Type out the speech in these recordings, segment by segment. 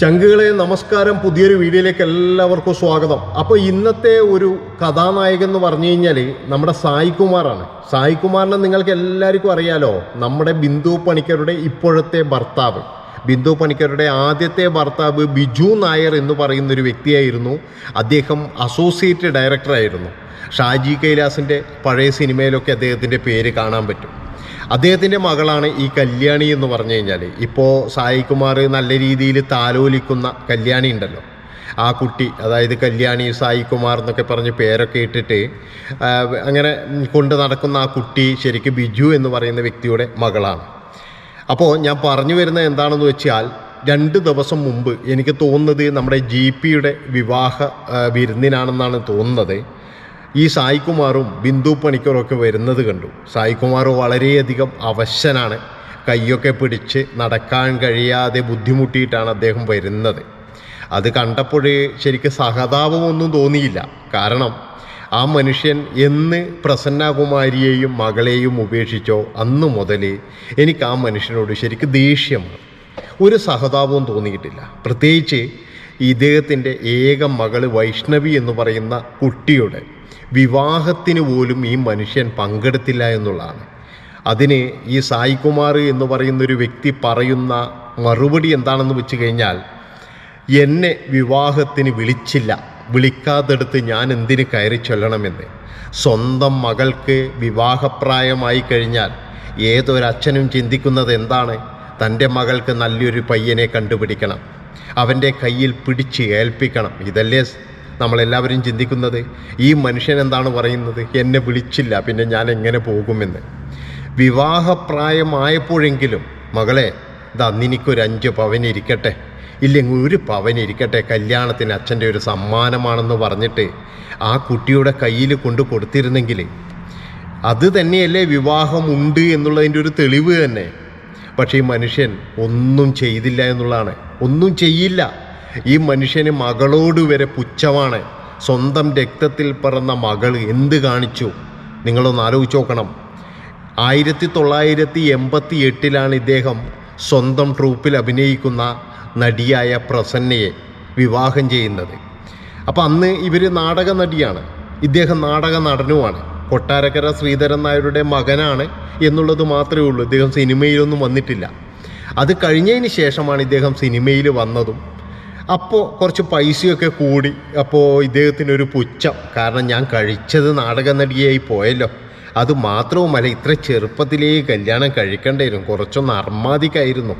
ചങ്കുകളെ നമസ്കാരം പുതിയൊരു വീഡിയോയിലേക്ക് എല്ലാവർക്കും സ്വാഗതം. അപ്പോൾ ഇന്നത്തെ ഒരു കഥാനായകൻ എന്ന് പറഞ്ഞു കഴിഞ്ഞാൽ നമ്മുടെ സായികുമാറാണ് സായികുമാറിനെ സായി നിങ്ങൾക്ക് എല്ലാവർക്കും അറിയാലോ നമ്മുടെ ബിന്ദു പണിക്കരുടെ ഇപ്പോഴത്തെ ഭർത്താവ്. ബിന്ദു പണിക്കരുടെ ആദ്യത്തെ ഭർത്താവ് ബിജു നായർ എന്ന് പറയുന്ന ഒരു വ്യക്തിയായിരുന്നു. അദ്ദേഹം അസോസിയേറ്റ് ഡയറക്ടറായിരുന്നു ഷാജി കൈലാസിന്റെ പഴയ സിനിമയിലൊക്കെ അദ്ദേഹത്തിന്റെ പേര് കാണാൻ പറ്റും. അദ്ദേഹത്തിന്റെ മകളാണ് ഈ കല്യാണി എന്ന് പറഞ്ഞു കഴിഞ്ഞാൽ ഇപ്പോൾ സായികുമാർ നല്ല രീതിയിൽ താലോലിക്കുന്ന കല്യാണി ഉണ്ടല്ലോ. ആ കുട്ടി അതായത് കല്യാണി സായികുമാർ എന്നൊക്കെ പറഞ്ഞ് പേരൊക്കെ ഇട്ടിട്ട് അങ്ങനെ കൊണ്ട് നടക്കുന്ന ആ കുട്ടി ശരിക്കും ബിജു എന്ന് പറയുന്ന വ്യക്തിയുടെ മകളാണ്. അപ്പോൾ ഞാൻ പറഞ്ഞു വരുന്നത് എന്താണെന്ന് വെച്ചാൽ രണ്ട് ദിവസം മുമ്പ് എനിക്ക് തോന്നുന്നത് നമ്മുടെ ജി പിയുടെ വിവാഹ വിരുന്നിനാണെന്നാണ് തോന്നുന്നത്. ഈ സായികുമാറും ബിന്ദു പണിക്കറും ഒക്കെ വരുന്നത് കണ്ടു. സായികുമാർ വളരെയധികം അവശനാണ്. കൈയൊക്കെ പിടിച്ച് നടക്കാൻ കഴിയാതെ ബുദ്ധിമുട്ടിയിട്ടാണ് അദ്ദേഹം വരുന്നത്. അത് കണ്ടപ്പോഴേ ശരിക്കും സഹതാപമൊന്നും തോന്നിയില്ല. കാരണം ആ മനുഷ്യൻ എന്ന് പ്രസന്നകുമാരിയെയും മകളെയും ഉപേക്ഷിച്ചോ അന്ന് മുതൽ എനിക്ക് ആ മനുഷ്യനോട് ശരിക്കും ദേഷ്യമാണ്. ഒരു സഹതാപവും തോന്നിയിട്ടില്ല. പ്രത്യേകിച്ച് ഇദ്ദേഹത്തിന്റെ ഏക മകൾ വൈഷ്ണവി എന്ന് പറയുന്ന കുട്ടിയുടെ വിവാഹത്തിന് പോലും ഈ മനുഷ്യൻ പങ്കെടുത്തില്ല എന്നുള്ളതാണ്. അതിന് ഈ സായികുമാർ എന്ന് പറയുന്ന ഒരു വ്യക്തി പറയുന്ന മറുപടി എന്താണെന്ന് വെച്ച് കഴിഞ്ഞാൽ എന്നെ വിവാഹത്തിന് വിളിച്ചില്ല. വിളിക്കാതെടുത്ത് ഞാൻ എന്തിന് കയറി ചൊല്ലണമെന്ന്. സ്വന്തം മകൾക്ക് വിവാഹപ്രായമായി കഴിഞ്ഞാൽ ഏതൊരച്ഛനും ചിന്തിക്കുന്നത് എന്താണ്? തന്റെ മകൾക്ക് നല്ലൊരു പയ്യനെ കണ്ടുപിടിക്കണം. അവന്റെ കയ്യിൽ പിടിച്ച് ഏൽപ്പിക്കണം. ഇതല്ലേ നമ്മളെല്ലാവരും ചിന്തിക്കുന്നത് ഈ മനുഷ്യൻ എന്താണ് പറയുന്നത്? എന്നെ വിളിച്ചില്ല പിന്നെ ഞാൻ എങ്ങനെ പോകുമെന്ന്. വിവാഹപ്രായമായപ്പോഴെങ്കിലും മകളെ ഇതാ നിനക്കൊരു അഞ്ച് പവൻ ഇരിക്കട്ടെ. ഇല്ലെങ്കിൽ ഒരു പവനിരിക്കട്ടെ കല്യാണത്തിന് അച്ഛന്റെ ഒരു സമ്മാനമാണെന്ന് പറഞ്ഞിട്ട് ആ കുട്ടിയുടെ കയ്യിൽ കൊണ്ട് കൊടുത്തിരുന്നെങ്കിൽ അത് തന്നെയല്ലേ വിവാഹമുണ്ട് എന്നുള്ളതിന്റെ ഒരു തെളിവ് തന്നെ. പക്ഷേ ഈ മനുഷ്യൻ ഒന്നും ചെയ്തില്ല എന്നുള്ളതാണ്. ഒന്നും ചെയ്യില്ല. ഈ മനുഷ്യന് മകളോട് വരെ പുച്ഛമാണ്. സ്വന്തം രക്തത്തിൽ പറന്ന മകൾ എന്ത് കാണിച്ചു? നിങ്ങളൊന്ന് ആലോചിച്ച് നോക്കണം. ആയിരത്തി തൊള്ളായിരത്തി എൺപത്തി എട്ടിലാണ് ഇദ്ദേഹം സ്വന്തം ട്രൂപ്പിൽ അഭിനയിക്കുന്ന നടിയായ പ്രസന്നയെ വിവാഹം ചെയ്യുന്നത്. അപ്പം അന്ന് ഇവർ നാടക നടിയാണ്. ഇദ്ദേഹം നാടക നടനുമാണ്. കൊട്ടാരക്കര ശ്രീധരൻ നായരുടെ മകനാണ് എന്നുള്ളത് മാത്രമേ ഉള്ളൂ. ഇദ്ദേഹം സിനിമയിലൊന്നും വന്നിട്ടില്ല. അത് കഴിഞ്ഞതിന് ശേഷമാണ് ഇദ്ദേഹം സിനിമയിൽ വന്നതും അപ്പോൾ കുറച്ച് പൈസയൊക്കെ കൂടി. അപ്പോൾ ഇദ്ദേഹത്തിനൊരു പുച്ഛം. കാരണം ഞാൻ കഴിച്ചത് നാടക നടിയായി പോയല്ലോ. അത് മാത്രവുമല്ല ഇത്ര ചെറുപ്പത്തിലേ കല്യാണം കഴിക്കേണ്ടായിരുന്നു കുറച്ചൊന്ന് അർമാദിക്കായിരുന്നു.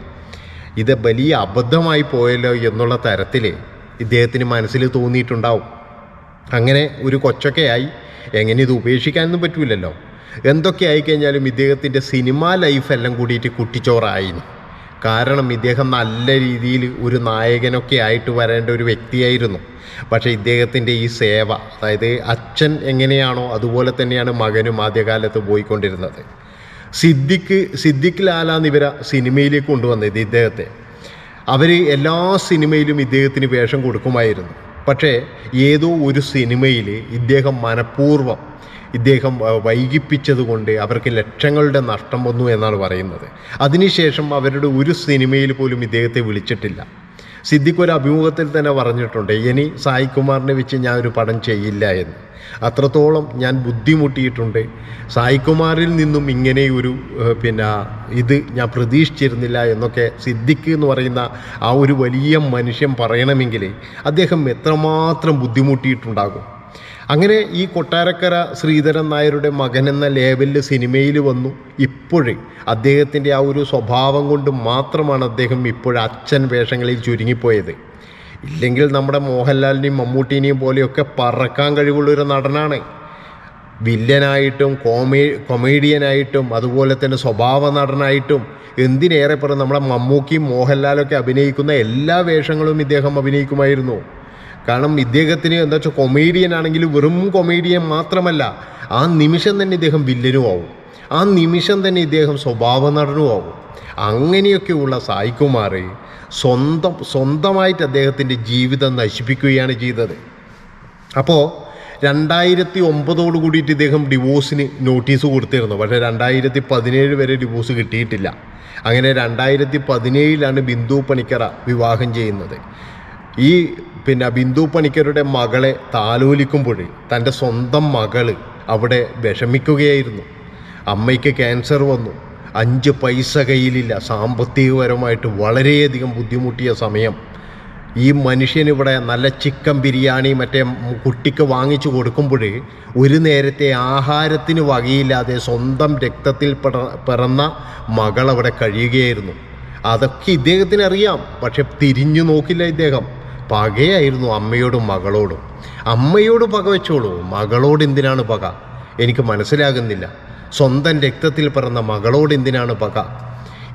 ഇത് വലിയ അബദ്ധമായി പോയല്ലോ എന്നുള്ള തരത്തിൽ ഇദ്ദേഹത്തിന് മനസ്സിൽ തോന്നിയിട്ടുണ്ടാവും. അങ്ങനെ ഒരു കൊച്ചൊക്കെയായി എങ്ങനെ ഇത് ഉപേക്ഷിക്കാനൊന്നും പറ്റൂലല്ലോ. എന്തൊക്കെ ആയിക്കഴിഞ്ഞാലും ഇദ്ദേഹത്തിന്റെ സിനിമാ ലൈഫെല്ലാം കൂടിയിട്ട് കുട്ടിച്ചോറായിന് കാരണം ഇദ്ദേഹം നല്ല രീതിയിൽ ഒരു നായകനൊക്കെ ആയിട്ട് വരേണ്ട ഒരു വ്യക്തിയായിരുന്നു. പക്ഷേ ഇദ്ദേഹത്തിന്റെ ഈ സേവ അതായത് അച്ഛൻ എങ്ങനെയാണോ അതുപോലെ തന്നെയാണ് മകനും ആദ്യകാലത്ത് പോയിക്കൊണ്ടിരുന്നത്. സിദ്ദിഖ് സിദ്ദിഖ് ലാലാണ് ഇവരെ സിനിമയിലേക്ക് കൊണ്ടുവന്നത് ഇദ്ദേഹത്തെ. അവർ എല്ലാ സിനിമയിലും ഇദ്ദേഹത്തിന് വേഷം കൊടുക്കുമായിരുന്നു. പക്ഷേ ഏതോ ഒരു സിനിമയിൽ ഇദ്ദേഹം മനഃപൂർവം ഇദ്ദേഹം വൈകിപ്പിച്ചതുകൊണ്ട് വൈകിപ്പിച്ചത് കൊണ്ട് അവർക്ക് ലക്ഷങ്ങളുടെ നഷ്ടം വന്നു എന്നാണ് പറയുന്നത്. അതിനുശേഷം അവരുടെ ഒരു സിനിമയിൽ പോലും ഇദ്ദേഹത്തെ വിളിച്ചിട്ടില്ല. സിദ്ദിഖ് ഒരു അഭിമുഖത്തിൽ തന്നെ പറഞ്ഞിട്ടുണ്ട് ഇനി സായി കുമാറിനെ വെച്ച് ഞാൻ ഒരു പടം ചെയ്യില്ല എന്ന്. അത്രത്തോളം ഞാൻ ബുദ്ധിമുട്ടിയിട്ടുണ്ട്. സായികുമാറിൽ നിന്നും ഇങ്ങനെയൊരു പിന്നെ ഇത് ഞാൻ പ്രതീക്ഷിച്ചിരുന്നില്ല എന്നൊക്കെ സിദ്ദിഖ് എന്ന് പറയുന്ന ആ ഒരു വലിയ മനുഷ്യൻ പറയണമെങ്കിൽ അദ്ദേഹം എത്രമാത്രം ബുദ്ധിമുട്ടിയിട്ടുണ്ടാകും. അങ്ങനെ ഈ കൊട്ടാരക്കര ശ്രീധരൻ നായരുടെ മകൻ എന്ന ലേവലിൽ സിനിമയിൽ വന്നു. ഇപ്പോഴേ അദ്ദേഹത്തിന്റെ ആ ഒരു സ്വഭാവം കൊണ്ട് മാത്രമാണ് അദ്ദേഹം ഇപ്പോഴും അച്ഛൻ വേഷങ്ങളിൽ ചുരുങ്ങിപ്പോയത്. ഇല്ലെങ്കിൽ നമ്മുടെ മോഹൻലാലിനെയും മമ്മൂട്ടീനെയും പോലെയൊക്കെ പറക്കാൻ കഴിവുള്ള ഒരു നടനാണ്. വില്ലനായിട്ടും കോമേ കൊമേഡിയനായിട്ടും അതുപോലെ തന്നെ സ്വഭാവ നടനായിട്ടും എന്തിനേറെ പറയും നമ്മുടെ മമ്മൂക്കിയും മോഹൻലാലൊക്കെ അഭിനയിക്കുന്ന എല്ലാ വേഷങ്ങളും ഇദ്ദേഹം അഭിനയിക്കുമായിരുന്നു. കാരണം ഇദ്ദേഹത്തിന് എന്താ വെച്ചാൽ കൊമേഡിയൻ ആണെങ്കിൽ വെറും കൊമേഡിയൻ മാത്രമല്ല ആ നിമിഷം തന്നെ ഇദ്ദേഹം വില്ലനും ആവും. ആ നിമിഷം തന്നെ ഇദ്ദേഹം സ്വഭാവ നടനും ആവും. അങ്ങനെയൊക്കെയുള്ള സായികുമാർ സ്വന്തം സ്വന്തമായിട്ട് അദ്ദേഹത്തിന്റെ ജീവിതം നശിപ്പിക്കുകയാണ് ചെയ്തത്. അപ്പോൾ രണ്ടായിരത്തി ഒമ്പതോട് കൂടിയിട്ട് ഇദ്ദേഹം ഡിവോഴ്സിന് നോട്ടീസ് കൊടുത്തിരുന്നു. പക്ഷേ രണ്ടായിരത്തി പതിനേഴ് വരെ ഡിവോഴ്സ് കിട്ടിയിട്ടില്ല. അങ്ങനെ രണ്ടായിരത്തി പതിനേഴിലാണ് ബിന്ദു പണിക്കറ വിവാഹം ചെയ്യുന്നത്. ഈ പിന്നെ ബിന്ദു പണിക്കരുടെ മകളെ താലോലിക്കുമ്പോൾ തന്റെ സ്വന്തം മകൾ അവിടെ വിഷമിക്കുകയായിരുന്നു. അമ്മയ്ക്ക് ക്യാൻസർ വന്നു. അഞ്ച് പൈസ കയ്യിലില്ല. സാമ്പത്തികപരമായിട്ട് വളരെയധികം ബുദ്ധിമുട്ടിയ സമയം. ഈ മനുഷ്യനിവിടെ നല്ല ചിക്കൻ ബിരിയാണി മറ്റേ കുട്ടിക്ക് വാങ്ങിച്ചു കൊടുക്കുമ്പോൾ ഒരു നേരത്തെ ആഹാരത്തിന് വകയില്ലാതെ സ്വന്തം രക്തത്തിൽ പിറ- പിറന്ന മകൾ അവിടെ കഴിയുകയായിരുന്നു. അതൊക്കെ ഇദ്ദേഹത്തിന് അറിയാം പക്ഷെ തിരിഞ്ഞു നോക്കില്ല ഇദ്ദേഹം. പകയായിരുന്നു അമ്മയോടും മകളോടും. അമ്മയോട് പക വെച്ചോളൂ. മകളോട് എന്തിനാണ് പക? എനിക്ക് മനസ്സിലാകുന്നില്ല. സ്വന്തം രക്തത്തിൽ പിറന്ന മകളോട് എന്തിനാണ് പക?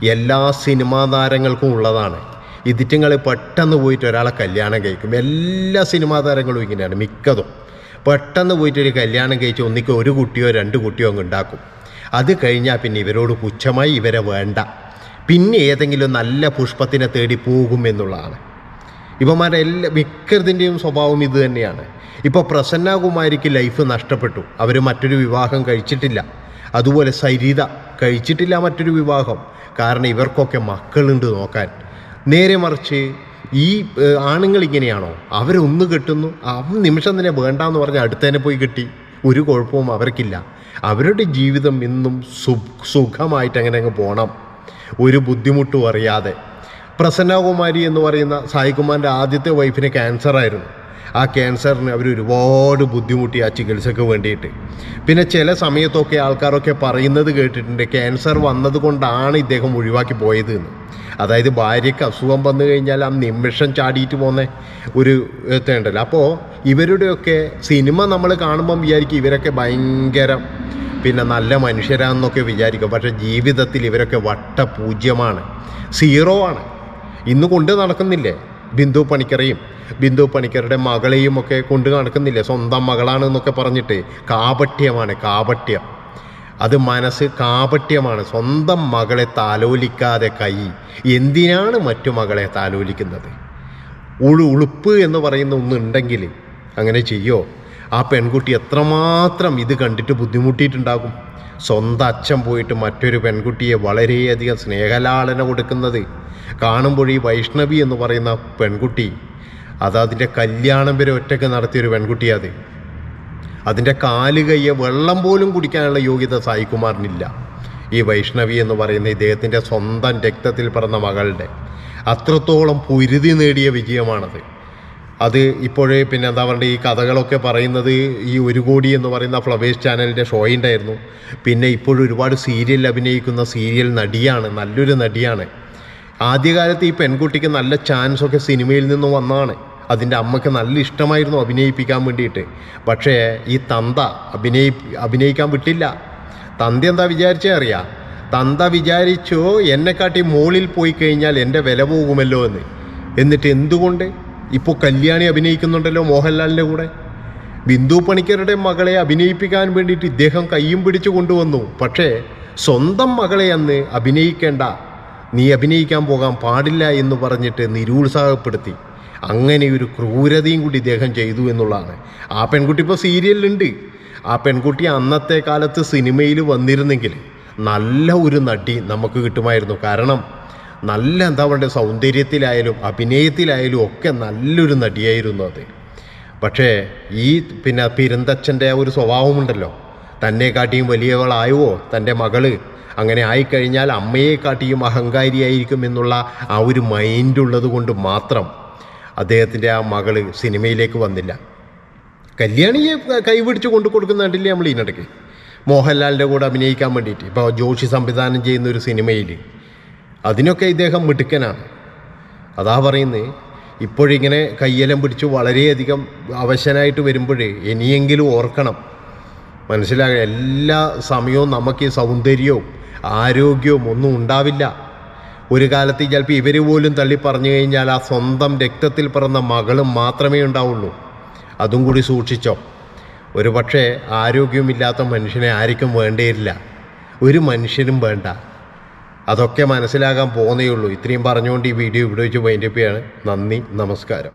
എല്ലാ സിനിമാ താരങ്ങൾക്കും ഉള്ളതാണ്. ഇതിറ്റങ്ങൾ പെട്ടെന്ന് പോയിട്ട് ഒരാളെ കല്യാണം കഴിക്കും. എല്ലാ സിനിമാ താരങ്ങളും ഇങ്ങനെയാണ് മിക്കതും. പെട്ടെന്ന് പോയിട്ട് ഒരു കല്യാണം കഴിച്ച് ഒന്നിക്ക് ഒരു കുട്ടിയോ രണ്ട് കുട്ടിയോ അങ്ങ് ഉണ്ടാക്കും. അത് കഴിഞ്ഞാൽ പിന്നെ ഇവരോട് പുച്ഛമായി ഇവരെ വേണ്ട. പിന്നെ ഏതെങ്കിലും നല്ല പുഷ്പത്തിനെ തേടി പോകും ഇവന്മാരുടെ എല്ലാ മിക്കതിന്റെയും സ്വഭാവം ഇത് തന്നെയാണ്. ഇപ്പോൾ പ്രസന്നകുമാരിക്ക് ലൈഫ് നഷ്ടപ്പെട്ടു. അവർ മറ്റൊരു വിവാഹം കഴിച്ചിട്ടില്ല. അതുപോലെ സരിത കഴിച്ചിട്ടില്ല മറ്റൊരു വിവാഹം. കാരണം ഇവർക്കൊക്കെ മക്കളുണ്ട് നോക്കാൻ. നേരെ മറിച്ച് ഈ ആണുങ്ങൾ ഇങ്ങനെയാണോ? അവരൊന്ന് കെട്ടുന്നു. അവൻ നിമിഷം തന്നെ വേണ്ടാന്ന് പറഞ്ഞ് അടുത്തേനെ പോയി കിട്ടി. ഒരു കുഴപ്പവും അവർക്കില്ല. അവരുടെ ജീവിതം ഇന്നും സുഖമായിട്ട് അങ്ങനെ അങ്ങ് പോകണം ഒരു ബുദ്ധിമുട്ടും അറിയാതെ. പ്രസന്നകുമാരി എന്ന് പറയുന്ന സായികുമാറിന്റെ ആദ്യത്തെ വൈഫിന് ആയിരുന്നു. ആ ക്യാൻസറിന് അവർ ഒരുപാട് ബുദ്ധിമുട്ടി ആ ചികിത്സയ്ക്ക് വേണ്ടിയിട്ട്. പിന്നെ ചില സമയത്തൊക്കെ ആൾക്കാരൊക്കെ പറയുന്നത് കേട്ടിട്ടുണ്ട് ക്യാൻസർ വന്നതുകൊണ്ടാണ് ഇദ്ദേഹം ഒഴിവാക്കി പോയത് എന്ന്. അതായത് ഭാര്യയ്ക്ക് അസുഖം വന്നു കഴിഞ്ഞാൽ ആ നിമിഷം ചാടിയിട്ട് പോകുന്ന ഒരു ഉണ്ടല്ലോ അപ്പോൾ ഇവരുടെയൊക്കെ സിനിമ നമ്മൾ കാണുമ്പം വിചാരിക്കും ഇവരൊക്കെ ഭയങ്കര പിന്നെ നല്ല മനുഷ്യരാണെന്നൊക്കെ വിചാരിക്കും. പക്ഷേ ജീവിതത്തിൽ ഇവരൊക്കെ വട്ടപൂജ്യമാണ്. സീറോ ആണ്. ഇന്ന് കൊണ്ട് നടക്കുന്നില്ലേ? ബിന്ദു പണിക്കറേയും ബിന്ദു പണിക്കരുടെ മകളെയും ഒക്കെ കൊണ്ട് നടക്കുന്നില്ലേ? സ്വന്തം മകളാണെന്നൊക്കെ പറഞ്ഞിട്ട് കാപട്യമാണ് കാപട്യം. അത് മനസ്സ് കാപട്യമാണ്. സ്വന്തം മകളെ താലോലിക്കാതെ കൈ. എന്തിനാണ് മറ്റു മകളെ താലോലിക്കുന്നത്? ഉഴു ഉളുപ്പ് എന്ന് പറയുന്ന ഒന്നുണ്ടെങ്കിൽ അങ്ങനെ ചെയ്യോ? ആ പെൺകുട്ടി എത്രമാത്രം ഇത് കണ്ടിട്ട് ബുദ്ധിമുട്ടിയിട്ടുണ്ടാകും? സ്വന്തം അച്ഛൻ പോയിട്ട് മറ്റൊരു പെൺകുട്ടിയെ വളരെയധികം സ്നേഹലാളന കൊടുക്കുന്നത് കാണുമ്പോൾ ഈ വൈഷ്ണവി എന്ന് പറയുന്ന പെൺകുട്ടി അത് അതിന്റെ കല്യാണം വരെ ഒറ്റയ്ക്ക് നടത്തിയൊരു പെൺകുട്ടിയത് അതിന്റെ കാൽ കയ്യെ വെള്ളം പോലും കുടിക്കാനുള്ള യോഗ്യത സായികുമാറിനില്ല. ഈ വൈഷ്ണവി എന്ന് പറയുന്ന ഇദ്ദേഹത്തിന്റെ സ്വന്തം രക്തത്തിൽ പിറന്ന മകളുടെ അത്രത്തോളം പൊരുതി നേടിയ വിജയമാണത്. അത് ഇപ്പോഴേ പിന്നെ എന്താ പറയുക ഈ കഥകളൊക്കെ പറയുന്നത് ഈ ഒരു കോടി എന്ന് പറയുന്ന ഫ്ലവേഴ്സ് ചാനലിന്റെ ഷോയിന്റെ ആയിരുന്നു പിന്നെ ഇപ്പോഴും ഒരുപാട് സീരിയൽ അഭിനയിക്കുന്ന സീരിയൽ നടിയാണ് നല്ലൊരു നടിയാണ്. ആദ്യകാലത്ത് ഈ പെൺകുട്ടിക്ക് നല്ല ചാൻസൊക്കെ സിനിമയിൽ നിന്ന് വന്നതാണ്. അതിന്റെ അമ്മയ്ക്ക് നല്ല ഇഷ്ടമായിരുന്നു അഭിനയിപ്പിക്കാൻ വേണ്ടിയിട്ട്. പക്ഷേ ഈ തന്ത അഭിനയി അഭിനയിക്കാൻ വിട്ടില്ല. തന്ത എന്താ വിചാരിച്ചേ അറിയാം? തന്ത വിചാരിച്ചോ എന്നെക്കാട്ടി മുകളിൽ പോയി കഴിഞ്ഞാൽ എന്റെ വില പോകുമല്ലോ എന്ന്. എന്നിട്ട് എന്തുകൊണ്ട്? ഇപ്പോൾ കല്യാണി അഭിനയിക്കുന്നുണ്ടല്ലോ മോഹൻലാലിന്റെ കൂടെ. ബിന്ദു പണിക്കരുടെ മകളെ അഭിനയിപ്പിക്കാൻ വേണ്ടിയിട്ട് ഇദ്ദേഹം കയ്യും പിടിച്ചു കൊണ്ടുവന്നു. പക്ഷേ സ്വന്തം മകളെ അന്ന് അഭിനയിക്കേണ്ട നീ അഭിനയിക്കാൻ പോകാൻ പാടില്ല എന്ന് പറഞ്ഞിട്ട് നിരുത്സാഹപ്പെടുത്തി. അങ്ങനെ ഒരു ക്രൂരതയും കൂടി ഇദ്ദേഹം ചെയ്തു എന്നുള്ളതാണ്. ആ പെൺകുട്ടി ഇപ്പോൾ സീരിയലിലുണ്ട്. ആ പെൺകുട്ടി അന്നത്തെ കാലത്ത് സിനിമയിൽ വന്നിരുന്നെങ്കിൽ നല്ല ഒരു നടി നമുക്ക് കിട്ടുമായിരുന്നു. കാരണം നല്ല എന്താ പറയുക സൗന്ദര്യത്തിലായാലും അഭിനയത്തിലായാലും ഒക്കെ നല്ലൊരു നടിയായിരുന്നു അത്. പക്ഷേ ഈ പിന്നെ പെരുന്തച്ഛന്റെ ഒരു സ്വഭാവമുണ്ടല്ലോ. തന്നെ കാട്ടിയും വലിയവളായുവോ തന്റെ മകൾ. അങ്ങനെ ആയിക്കഴിഞ്ഞാൽ അമ്മയെ കാട്ടിയും അഹങ്കാരിയായിരിക്കും എന്നുള്ള ആ ഒരു മൈൻഡ് ഉള്ളത് കൊണ്ട് മാത്രം അദ്ദേഹത്തിന്റെ ആ മകൾ സിനിമയിലേക്ക് വന്നില്ല. കല്യാണിയെ കൈപിടിച്ച് കൊണ്ടു കൊടുക്കുന്ന കണ്ടില്ലേ നമ്മൾ ഇതിനിടയ്ക്ക് മോഹൻലാലിന്റെ കൂടെ അഭിനയിക്കാൻ വേണ്ടിയിട്ട്. ഇപ്പോൾ ജോഷി സംവിധാനം ചെയ്യുന്ന ഒരു സിനിമയിൽ അതിനൊക്കെ ഇദ്ദേഹം മിടുക്കനാണ്. അതാ പറയുന്നത് ഇപ്പോഴിങ്ങനെ കയ്യെല്ലാം പിടിച്ച് വളരെയധികം അവശനായിട്ട് വരുമ്പോഴേ ഇനിയെങ്കിലും ഓർക്കണം. മനസ്സിലാകുക എല്ലാ സമയവും നമുക്ക് ഈ സൗന്ദര്യവും ആരോഗ്യവും ഒന്നും ഉണ്ടാവില്ല. ഒരു കാലത്ത് ചിലപ്പോൾ ഇവർ പോലും തള്ളി പറഞ്ഞു കഴിഞ്ഞാൽ ആ സ്വന്തം രക്തത്തിൽ പിറന്ന മകളും മാത്രമേ ഉണ്ടാവുള്ളൂ. അതും കൂടി സൂക്ഷിച്ചോ. ഒരു പക്ഷേ ആരോഗ്യമില്ലാത്ത മനുഷ്യനെ ആർക്കും വേണ്ടിയില്ല. ഒരു മനുഷ്യനും വേണ്ട. അതൊക്കെ മനസ്സിലാകാൻ പോകുന്നേ ഉള്ളൂ ഇത്രയും പറഞ്ഞുകൊണ്ട് ഈ വീഡിയോ ഇവിടെ വെച്ച് വൈൻഡപ്പ് ചെയ്യാണ്. നന്ദി നമസ്കാരം.